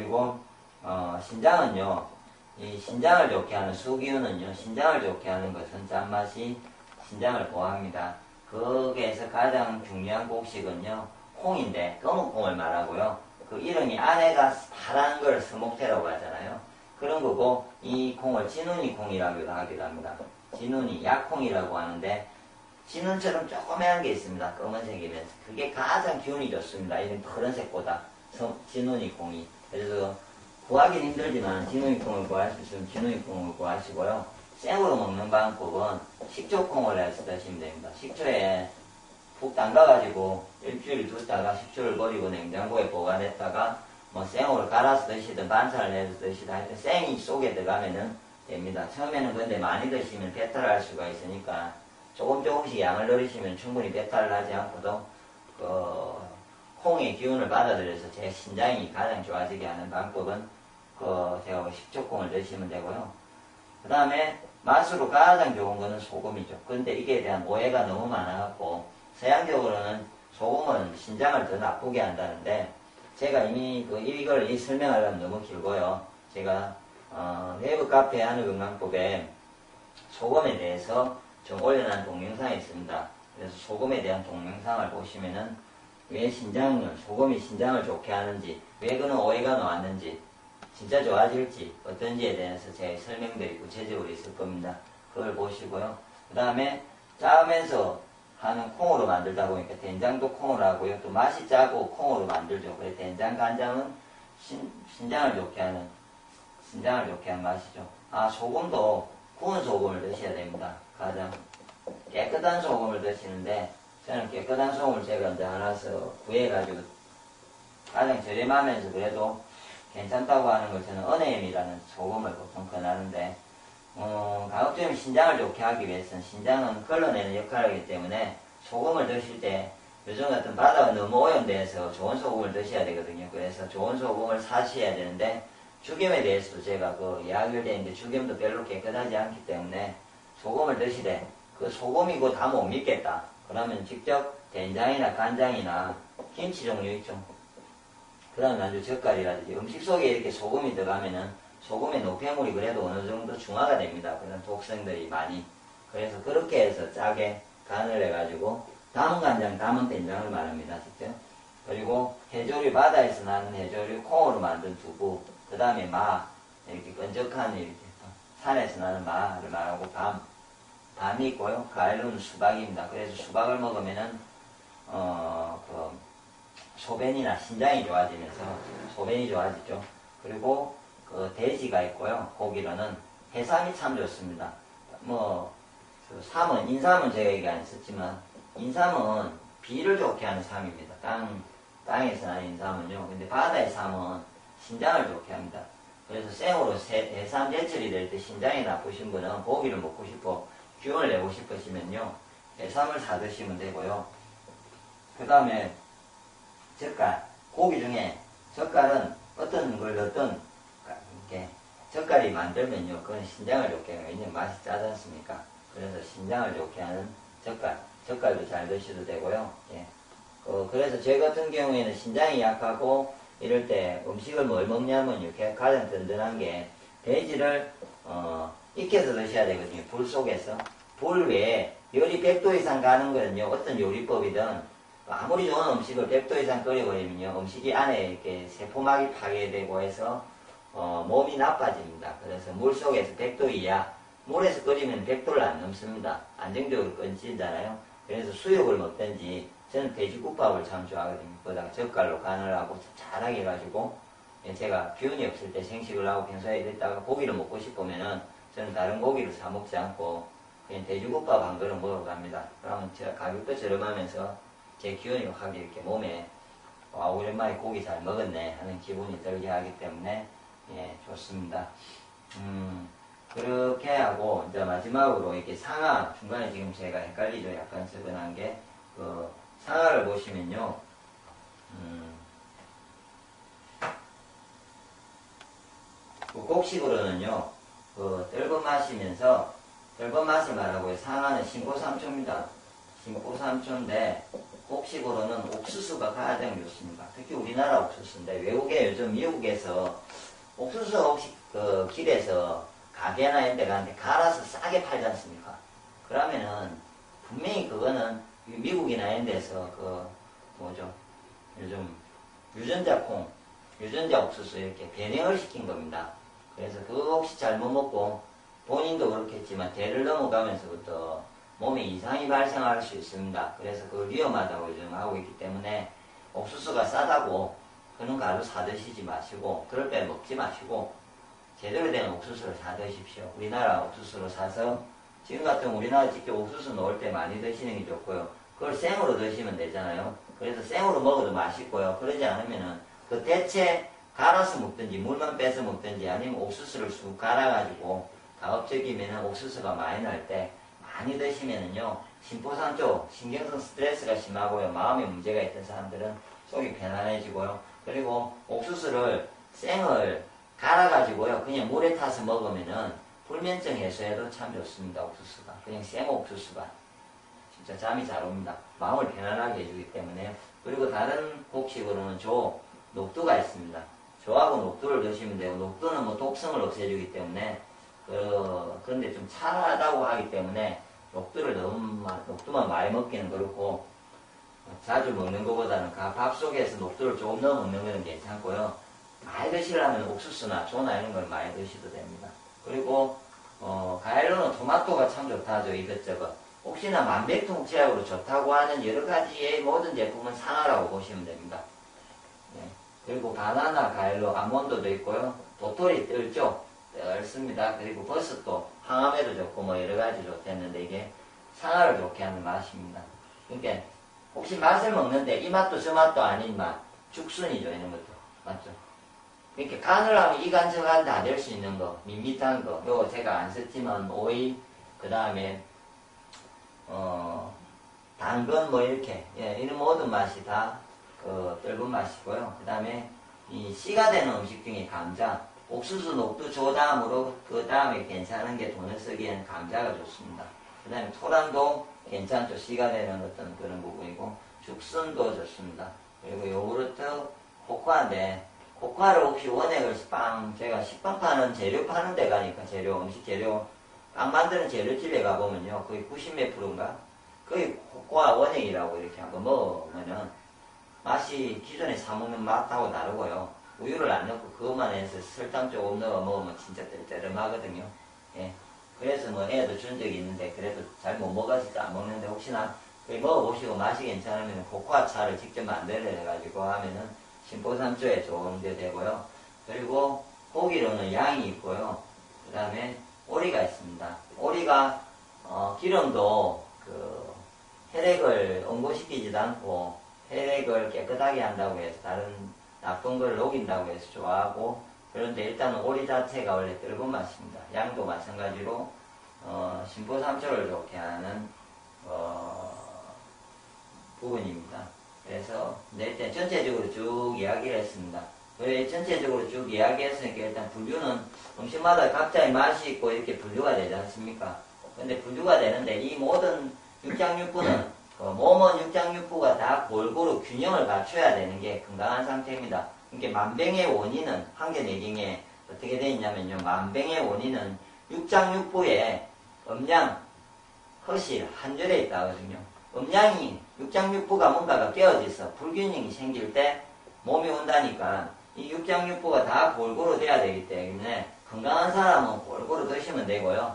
그리고 어, 신장은요. 이 신장을 좋게 하는 수기운은요. 신장을 좋게 하는 것은 짠맛이 신장을 보호합니다. 거기에서 가장 중요한 곡식은요. 콩인데 검은 콩을 말하고요. 그 이름이 안에가 파란 걸 스목태라고 하잖아요. 그런 거고 이 콩을 진운이 콩이라고도 하기도 합니다. 진운이 약콩이라고 하는데 진운처럼 조그매한 게 있습니다. 검은색이면서 그게 가장 기운이 좋습니다. 이런 푸른색보다 진운이 콩이 그래서 구하기는 힘들지만 진운이 콩을 구할 수 있으면 진운이 콩을 구하시고요. 생으로 먹는 방법은 식초콩을 해서 드시면 됩니다. 식초에 푹 담가가지고 일주일 두다가 식초를 버리고 냉장고에 보관했다가 뭐 생으로 갈아서 드시든 반찬을 해서 드시든 하여튼 생이 속에 들어가면은 됩니다. 처음에는 근데 많이 드시면 배탈할 수가 있으니까 조금 조금씩 양을 늘리시면 충분히 배탈을 하지 않고도 그 콩의 기운을 받아들여서 제 신장이 가장 좋아지게 하는 방법은 그 제가 뭐 식초콩을 드시면 되고요. 그 다음에 맛으로 가장 좋은 거는 소금이죠. 근데 이게 대한 오해가 너무 많아갖고 서양적으로는 소금은 신장을 더 나쁘게 한다는데 제가 이미 그 이걸 이 설명하려면 너무 길고요. 제가 어, 외부 카페 하는 건강법에 소금에 대해서 좀 올려놓은 동영상이 있습니다. 그래서 소금에 대한 동영상을 보시면은 왜 신장을 소금이 신장을 좋게 하는지 왜 그런 오해가 나왔는지 진짜 좋아질지 어떤지에 대해서 제 설명들이 구체적으로 있을 겁니다. 그걸 보시고요. 그 다음에 짜면서 하는 콩으로 만들다 보니까 된장도 콩으로 하고요. 또 맛이 짜고 콩으로 만들죠. 그래 된장 간장은 신, 신장을 좋게 하는 신장을 좋게 하는 맛이죠. 아 소금도 구운 소금을 드셔야 됩니다. 가장 깨끗한 소금을 드시는데 저는 깨끗한 소금을 제가 이제 하나서 구해가지고 가장 저렴하면서 그래도 괜찮다고 하는 걸 저는 은혜임이라는 소금을 보통 권하는데 어, 가급적이면 신장을 좋게 하기 위해서는 신장은 걸러내는 역할을 하기 때문에 소금을 드실 때 요즘 같은 바다가 너무 오염돼서 좋은 소금을 드셔야 되거든요. 그래서 좋은 소금을 사셔야 되는데 죽염에 대해서도 제가 그 이야기를 했는데 죽염도 별로 깨끗하지 않기 때문에 소금을 드시되 그 소금이고 다 못 믿겠다. 그러면 직접 된장이나 간장이나 김치 종류 있죠. 그 다음에 아주 젓갈이라든지 음식 속에 이렇게 소금이 들어가면은 소금의 노폐물이 그래도 어느 정도 중화가 됩니다. 그런 독성들이 많이. 그래서 그렇게 해서 짜게 간을 해가지고 담은 간장, 담은 된장을 말합니다. 직접. 그리고 해조류, 바다에서 나는 해조류, 콩으로 만든 두부, 그 다음에 마, 이렇게 끈적한 이렇게 산에서 나는 마를 말하고 밤, 밤이 있고요. 가을로는 수박입니다. 그래서 수박을 먹으면은, 어, 그, 소변이나 신장이 좋아지면서 소변이 좋아지죠. 그리고 그 돼지가 있고요. 고기로는 해삼이 참 좋습니다. 뭐, 그 삼은, 인삼은 제가 얘기 안 했었지만, 인삼은 비를 좋게 하는 삼입니다. 땅, 땅에서 나는 인삼은요. 근데 바다의 삼은 신장을 좋게 합니다. 그래서 생으로 해삼 제철이 될 때 신장이 나쁘신 분은 고기를 먹고 싶어 기운을 내고 싶으시면요. 해삼을 사 드시면 되고요. 그 다음에 젓갈, 고기 중에 젓갈은 어떤 걸 어떤 이렇게 젓갈이 만들면요, 그건 신장을 좋게 해요. 왜냐면 맛이 짜지 않습니까? 그래서 신장을 좋게 하는 젓갈, 젓갈도 잘 드셔도 되고요. 예. 어, 그래서 제 같은 경우에는 신장이 약하고 이럴 때 음식을 뭘 먹냐면 이렇게 가장 든든한 게 돼지를 어, 익혀서 드셔야 되거든요. 불 속에서. 불 외에 요리 100도 이상 가는 거는요. 어떤 요리법이든 아무리 좋은 음식을 100도 이상 끓여버리면요. 음식이 안에 이렇게 세포막이 파괴되고 해서 어, 몸이 나빠집니다. 그래서 물 속에서 100도 이하, 물에서 끓이면 100도를 안 넘습니다. 안정적으로 끓이잖아요. 그래서 수육을 먹든지 저는 돼지국밥을 참 좋아하거든요. 거기다가 젓갈로 간을 하고 잘하게 해가지고 예, 제가 기운이 없을 때 생식을 하고 평소에 됐다가 고기를 먹고 싶으면은 저는 다른 고기를 사 먹지 않고 그냥 돼지국밥 한 그릇 먹으러 갑니다. 그러면 제가 가격도 저렴하면서 제 기운이 확 이렇게 몸에 와 오랜만에 고기 잘 먹었네 하는 기분이 들게 하기 때문에 예 좋습니다. 음 그렇게 하고 이제 마지막으로 이렇게 상하 중간에 지금 제가 헷갈리죠 약간 적어놓은 게그 상하를 보시면요 음, 그 곡식으로는요 그 뜰번 마시면서 뜰번 맛을 말하고 상하는 신고삼초입니다. 신포삼초인데 곡식으로는 옥수수가 가장 좋습니다. 특히 우리나라 옥수수인데 외국에 요즘 미국에서 옥수수 혹시 그 길에서 가게나 이런 데 가는데 갈아서 싸게 팔지 않습니까? 그러면은 분명히 그거는 미국이나 이런 데서 그 뭐죠? 요즘 유전자 콩, 유전자 옥수수 이렇게 변형을 시킨 겁니다. 그래서 그거 혹시 잘못 먹고 본인도 그렇겠지만 대를 넘어가면서부터 몸에 이상이 발생할 수 있습니다. 그래서 그걸 위험하다고 요즘 하고 있기 때문에 옥수수가 싸다고 그런 가루 사드시지 마시고 그럴 때 먹지 마시고 제대로 된 옥수수를 사드십시오. 우리나라 옥수수로 사서 지금 같은 우리나라 직접 옥수수 넣을 때 많이 드시는 게 좋고요. 그걸 생으로 드시면 되잖아요. 그래서 생으로 먹어도 맛있고요. 그러지 않으면은 그 대체 갈아서 먹든지 물만 빼서 먹든지 아니면 옥수수를 쑥 갈아가지고 가급적이면 옥수수가 많이 날 때 많이 드시면은요 심포산 쪽 신경성 스트레스가 심하고요 마음에 문제가 있던 사람들은 속이 편안해지고요. 그리고 옥수수를 생을 갈아가지고요 그냥 물에 타서 먹으면은 불면증 해소에도 참 좋습니다 옥수수가. 그냥 생 옥수수가. 진짜 잠이 잘 옵니다. 마음을 편안하게 해주기 때문에. 그리고 다른 곡식으로는 조 녹두가 있습니다 조하고 녹두를 드시면 되고 녹두는 뭐 독성을 없애주기 때문에 그 그런데 좀 차하다고 하기 때문에 녹두를 너무 녹두만 많이 먹기는 그렇고 자주 먹는 것보다는 밥 속에서 녹두를 조금 넣어 먹는 것은 괜찮고요. 많이 드시려면 옥수수나 조나 이런 걸 많이 드셔도 됩니다. 그리고 어, 과일로는 토마토가 참 좋다죠 이것저것. 혹시나 만백통치약으로 좋다고 하는 여러 가지의 모든 제품은 상하라고 보시면 됩니다. 네. 그리고 바나나 과일로 아몬드도 있고요. 도토리 뜰죠. 뜰습니다. 그리고 버섯도 항암에도 좋고 뭐 여러 가지 좋겠는데 이게 상하를 좋게 하는 맛입니다. 그러니까 혹시 맛을 먹는데 이 맛도 저 맛도 아닌 맛 죽순이죠 이런 것도 맞죠? 이렇게 간을 하면 이간 저간 다 될 수 있는 거 밋밋한 거 요거 제가 안 썼지만 오이 그 다음에 어 당근 뭐 이렇게 예, 이런 모든 맛이 다 그 떫은 맛이고요. 그 다음에 이 씨가 되는 음식 중에 감자 옥수수, 녹두, 조 다음으로 그 다음에 괜찮은 게 돈을 쓰기에는 감자가 좋습니다. 그 다음에 토란도 괜찮죠. 씨가 되는 어떤 그런 부분이고 죽순도 좋습니다. 그리고 요구르트, 코코아인데 코코아를 혹시 원액을 빵 제가 식빵 파는 재료 파는 데 가니까 재료 음식 재료 빵 만드는 재료집에 가보면요 거의 90몇 프로인가 거의 코코아 원액이라고 이렇게 한번 먹으면은 맛이 기존에 사먹는 맛하고 다르고요 우유를 안 넣고 그것만 해서 설탕 조금 넣어 먹으면 진짜 떼르마거든요. 예. 그래서 뭐 애도 준 적이 있는데 그래도 잘 못 먹어서 안 먹는데 혹시나 먹어보시고 맛이 괜찮으면 코코아 차를 직접 만들어 가지고 하면은 심포삼초에 좋은데 되고요. 그리고 고기로는 양이 있고요. 그 다음에 오리가 있습니다. 오리가 어, 기름도 그 혈액을 응고시키지도 않고 혈액을 깨끗하게 한다고 해서 다른 나쁜 걸 녹인다고 해서 좋아하고 그런데 일단 오리 자체가 원래 뜰은 맛입니다. 양도 마찬가지로 어, 신보삼초를 좋게 하는 어, 부분입니다. 그래서 일단 전체적으로 쭉 이야기를 했습니다. 왜 전체적으로 쭉 이야기했으니까 일단 분류는 음식마다 각자의 맛이 있고 이렇게 분류가 되지 않습니까? 근데 분류가 되는데 이 모든 육장육부는 그 몸은 육장육부가 다 골고루 균형을 갖춰야 되는 게 건강한 상태입니다. 그러니까 만병의 원인은 한계내경에 어떻게 되어 있냐면요. 만병의 원인은 육장육부에 음양, 허실, 한절에 있다거든요. 음양이 육장육부가 뭔가가 깨어져서 불균형이 생길 때 몸이 온다니까 이 육장육부가 다 골고루 돼야 되기 때문에 건강한 사람은 골고루 드시면 되고요.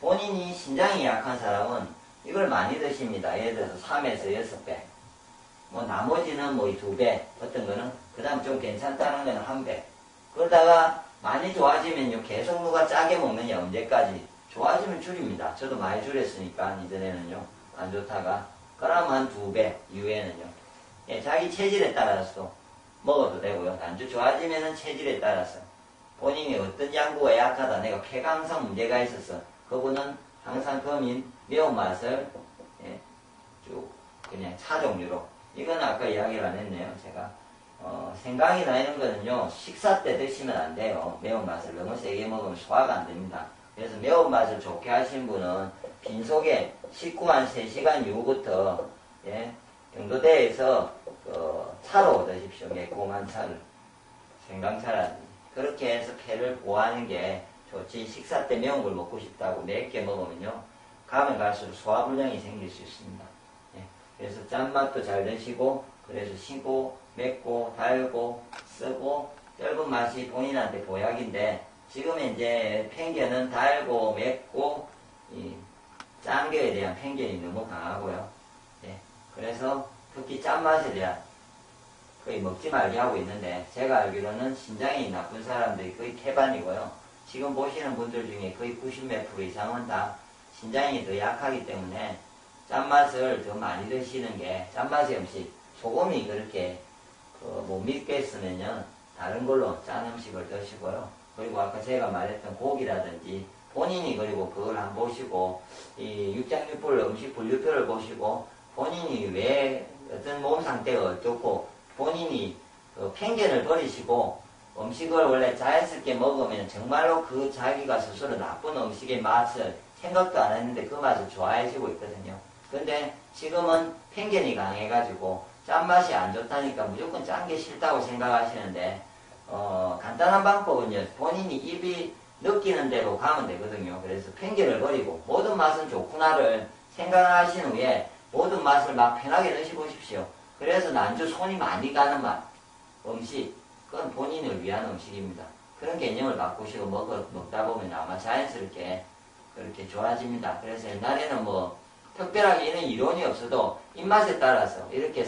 본인이 신장이 약한 사람은 이걸 많이 드십니다. 예를 들어서 3에서 6배. 뭐 나머지는 뭐 2배. 어떤 거는 그 다음 좀 괜찮다는 거는 1배. 그러다가 많이 좋아지면요. 계속 누가 짜게 먹느냐 언제까지. 좋아지면 줄입니다. 저도 많이 줄였으니까 이전에는요. 안 좋다가. 그럼 한 2배 이후에는요. 예, 자기 체질에 따라서 먹어도 되고요. 안주 좋아지면은 체질에 따라서 본인이 어떤 양구가 약하다. 내가 폐강성 문제가 있어서 그분은 항상 범인 매운맛을 예, 쭉 그냥 차 종류로 이건 아까 이야기를 안 했네요 제가 어, 생강이나 이런 거는요 식사 때 드시면 안 돼요 매운맛을 너무 세게 먹으면 소화가 안 됩니다 그래서 매운맛을 좋게 하신 분은 빈속에 식후 한 3시간 이후부터 예, 영도대에서 어, 차로 드십시오. 매콤한 차를. 생강차라든지. 그렇게 해서 폐를 보호하는 게 좋지. 식사 때 매운 걸 먹고 싶다고 맵게 먹으면요. 가면 갈수록 소화불량이 생길 수 있습니다. 예, 그래서 짠맛도 잘 드시고, 그래서 신고, 맵고, 달고, 쓰고, 떫은 맛이 본인한테 보약인데, 지금 이제 편견은 달고, 맵고, 이 짠거에 대한 편견이 너무 강하고요. 예, 그래서 특히 짠맛에 대한 거의 먹지 말게 하고 있는데 제가 알기로는 신장이 나쁜 사람들이 거의 태반이고요. 지금 보시는 분들 중에 거의 90 몇 프로 이상은 다 신장이 더 약하기 때문에 짠맛을 더 많이 드시는 게 짠맛의 음식 소금이 그렇게 그 못 믿겠으면요 다른 걸로 짠 음식을 드시고요. 그리고 아까 제가 말했던 고기라든지 본인이 그리고 그걸 한번 보시고 이 육장육불 음식 분류표를 보시고 본인이 왜 어떤 몸 상태가 어떻고 본인이 그 편견을 버리시고 음식을 원래 자연스럽게 먹으면 정말로 그 자기가 스스로 나쁜 음식의 맛을 생각도 안 했는데 그 맛을 좋아해지고 있거든요. 근데 지금은 편견이 강해가지고 짠맛이 안 좋다니까 무조건 짠 게 싫다고 생각하시는데 어, 간단한 방법은요. 본인이 입이 느끼는 대로 가면 되거든요. 그래서 편견을 버리고 모든 맛은 좋구나를 생각하신 후에 모든 맛을 막 편하게 드셔보십시오. 그래서 난주 손이 많이 가는 맛, 음식, 그건 본인을 위한 음식입니다. 그런 개념을 바꾸시고 먹어, 먹다 보면 아마 자연스럽게 그렇게 좋아집니다. 그래서 옛날에는 뭐 특별하게 이런 이론이 없어도 입맛에 따라서 이렇게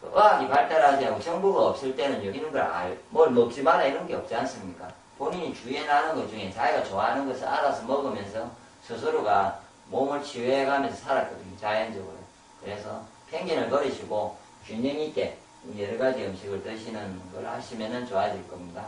그 의학이 발달하지 않고 정보가 없을 때는 이런 걸 알, 뭘 먹지 마라 이런 게 없지 않습니까? 본인이 주위에 나는 것 중에 자기가 좋아하는 것을 알아서 먹으면서 스스로가 몸을 치유해가면서 살았거든요. 자연적으로. 그래서 편견을 버리시고 균형 있게 여러 가지 음식을 드시는 걸 하시면 좋아질 겁니다.